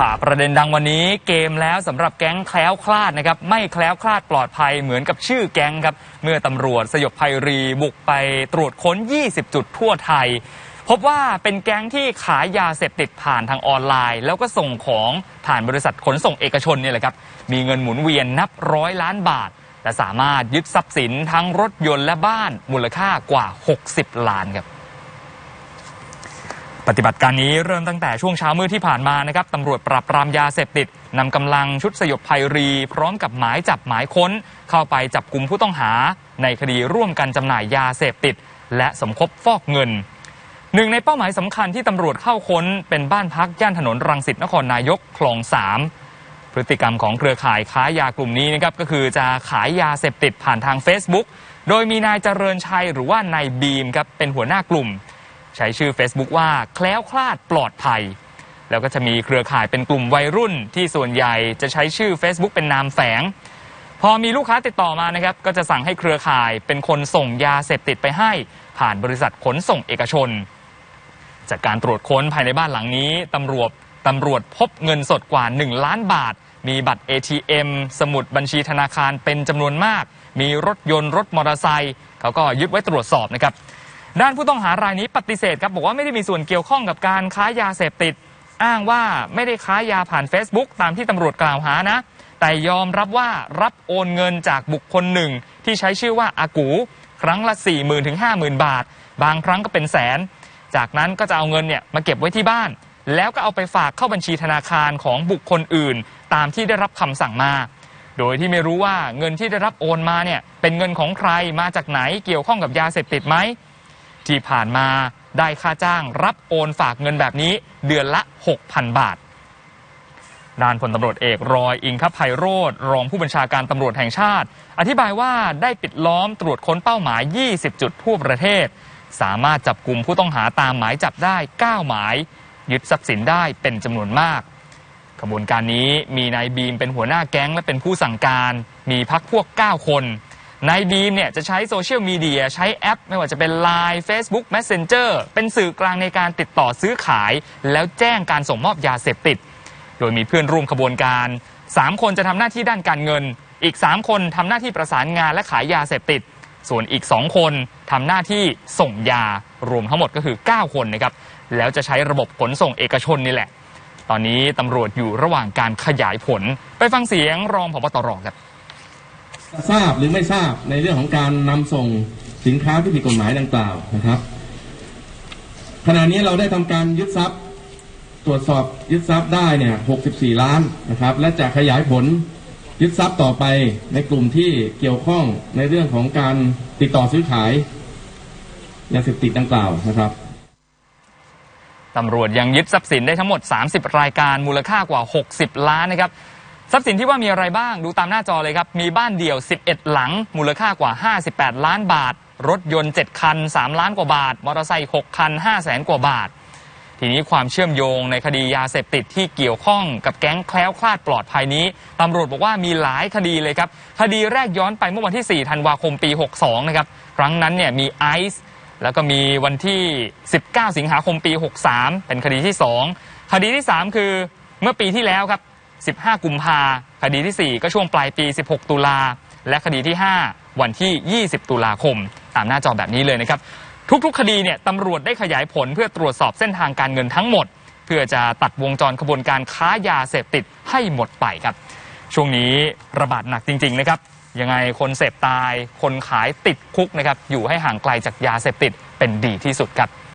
ผ่าประเด็นดังวันนี้เกมแล้วสำหรับแก๊งแคล้วคลาดนะครับไม่แคล้วคลาดปลอดภัยเหมือนกับชื่อแก๊งครับเมื่อตำรวจสยบภัยรีบุกไปตรวจค้น 20 จุดทั่วไทย พบว่าเป็นแก๊งที่ขายยาเสพติดผ่านทางออนไลน์ แล้วก็ส่งของผ่านบริษัทขนส่งเอกชนเนี่ยแหละครับมีเงินหมุนเวียนนับร้อยล้านบาทแต่สามารถยึดทรัพย์สินทั้งรถยนต์และบ้านมูลค่ากว่า 60 ล้านครับ ปฏิบัติการนี้เริ่มตั้งแต่ช่วงเช้ามืดที่ผ่านมานะครับตำรวจปราบปรามยาเสพติดนำกำลังชุดสยบภัยรี พร้อมกับหมายจับหมายค้น เข้าไปจับกลุ่มผู้ต้องหา ในคดีร่วมกันจำหน่ายยาเสพติด และสมคบฟอกเงินหนึ่งในเป้าหมายสำคัญที่ตำรวจเข้าค้นเป็นบ้านพักย่านถนนรังสิตนครนายกคลองสามพฤติกรรมของเครือข่ายค้ายากลุ่มนี้นะครับก็คือจะขายยาเสพติดผ่านทาง Facebook โดยมีนายเจริญชัยหรือว่านายบีมครับเป็นหัวหน้ากลุ่ม ใช้ชื่อ Facebook ว่าแคล้วคลาดปลอดภัย แล้วก็จะมีเครือข่ายเป็นกลุ่มวัยรุ่นที่ส่วนใหญ่จะใช้ชื่อ Facebook เป็นนามแฝง พอมีลูกค้าติดต่อมานะครับ ก็จะสั่งให้เครือข่ายเป็นคนส่งยาเสพติดไปให้ ผ่านบริษัทขนส่งเอกชน จากการตรวจค้นภายในบ้านหลังนี้ตำรวจตำรวจพบเงินสดกว่า 1 ล้านบาท มีบัตร ATM สมุดบัญชีธนาคารเป็นจำนวนมาก มีรถยนต์รถมอเตอร์ไซค์เขาก็ยึดไว้ตรวจสอบนะครับ ด้านผู้ต้องหารายนี้ปฏิเสธครับบอกว่าไม่ได้มีส่วนเกี่ยวข้องกับการค้ายาเสพติด อ้างว่าไม่ได้ค้ายาผ่าน Facebook ตามที่ตำรวจกล่าวหานะ แต่ยอมรับว่ารับโอนเงินจากบุคคลหนึ่ง ที่ใช้ชื่อว่าอากูครั้งละ 4 0 0 0 0ถึง50,000 บาท บางครั้งก็เป็นแสน จากนั้นก็จะเอาเงินเนี่ยมาเก็บไว้ที่บ้าน แล้วก็เอาไปฝากเข้าบัญชีธนาคารของบุคคลอื่น ตามที่ได้รับคำสั่งมา โดยที่ไม่รู้ว่าเงินที่ได้รับโอนมาเนี่ยเป็นเงินของใครมาจากไหนเกี่ยวข้องกับยาเสพติดไหม ที่ผ่านมาได้ค่าจ้างรับโอนฝากเงินแบบนี้เดือนละ 6,000 บาท ด้านพลตำรวจเอกรอยอิงคภัยโรธรองผู้บัญชาการตำรวจแห่งชาติ อธิบายว่าได้ปิดล้อมตรวจค้นเป้าหมาย 20 จุดทั่วประเทศ สามารถจับกลุ่มผู้ต้องหาตามหมายจับได้ 9 หมาย ยึดทรัพย์สินได้เป็นจำนวนมากขบวนการนี้มีนายบีมเป็นหัวหน้าแก๊งและเป็นผู้สั่งการ มีพักพวก 9 คน นายบีมเนี่ยจะใช้โซเชียลมีเดียใช้แอป ไม่ว่าจะเป็น Line Facebook Messenger เป็นสื่อกลางในการติดต่อซื้อขาย แล้วแจ้งการส่งมอบยาเสพติด โดยมีเพื่อนร่วมขบวนการ 3 คนจะทำหน้าที่ด้านการเงิน อีก 3 คนทำหน้าที่ประสานงานและขายยาเสพติด ส่วนอีก 2 คนทำหน้าที่ส่งยารวมทั้งหมดก็คือ 9 คนนะครับแล้วจะใช้ระบบขนส่งเอกชนนี่แหละ ตอนนี้ตำรวจอยู่ระหว่างการขยายผล ไปฟังเสียงรองพบตรครับ ทราบหรือไม่ทราบในเรื่องของการนำส่งสินค้าที่ผิดกฎหมายดังกล่าวนะครับ ขณะนี้เราได้ทำการยึดทรัพย์ ตรวจสอบยึดทรัพย์ได้เนี่ย 64 ล้านนะครับ และจะขยายผลยึดทรัพย์ต่อไปในกลุ่มที่เกี่ยวข้องในเรื่องของการติดต่อซื้อขายยาเสพติดดังกล่าวนะครับตำรวจยังยึดทรัพย์สินได้ทั้งหมด 30 รายการมูลค่ากว่า 60 ล้านนะครับ ทรัพย์สินที่ว่ามีอะไรบ้างดูตามหน้าจอเลยครับ มีบ้านเดี่ยว 11 หลัง มูลค่ากว่า 58 ล้านบาท รถยนต์ 7 คัน 3 ล้านกว่าบาท มอเตอร์ไซค์ 6 คัน 5 แสนกว่าบาท ทีนี้ความเชื่อมโยงในคดียาเสพติดที่เกี่ยวข้องกับแก๊งแคล้วคลาดปลอดภัยนี้ตำรวจบอกว่ามีหลายคดีเลยครับ คดีแรกย้อนไปเมื่อวันที่ 4 ธันวาคมปี 62 นะครับ ครั้งนั้นเนี่ยมีไอซ์แล้วก็มีวันที่ 19 สิงหาคมปี 63 เป็นคดีที่ 2 คดีที่ 3 คือเมื่อปีที่แล้วครับ 15 กุมภาคดีที่ 4 ก็ช่วงปลายปี 16 ตุลา และคดีที่ 5 วันที่ 20 ตุลาคม ตามหน้าจอแบบนี้เลยนะครับ ทุกๆ คดีเนี่ยตำรวจได้ขยายผลเพื่อตรวจสอบเส้นทางการเงินทั้งหมด เพื่อจะตัดวงจรขบวนการค้ายาเสพติดให้หมดไปครับ ช่วงนี้ระบาดหนักจริง ๆ นะครับยังไงคนเสพตาย คนขายติดคุกนะครับอยู่ให้ห่างไกลจากยาเสพติดเป็นดีที่สุดครับ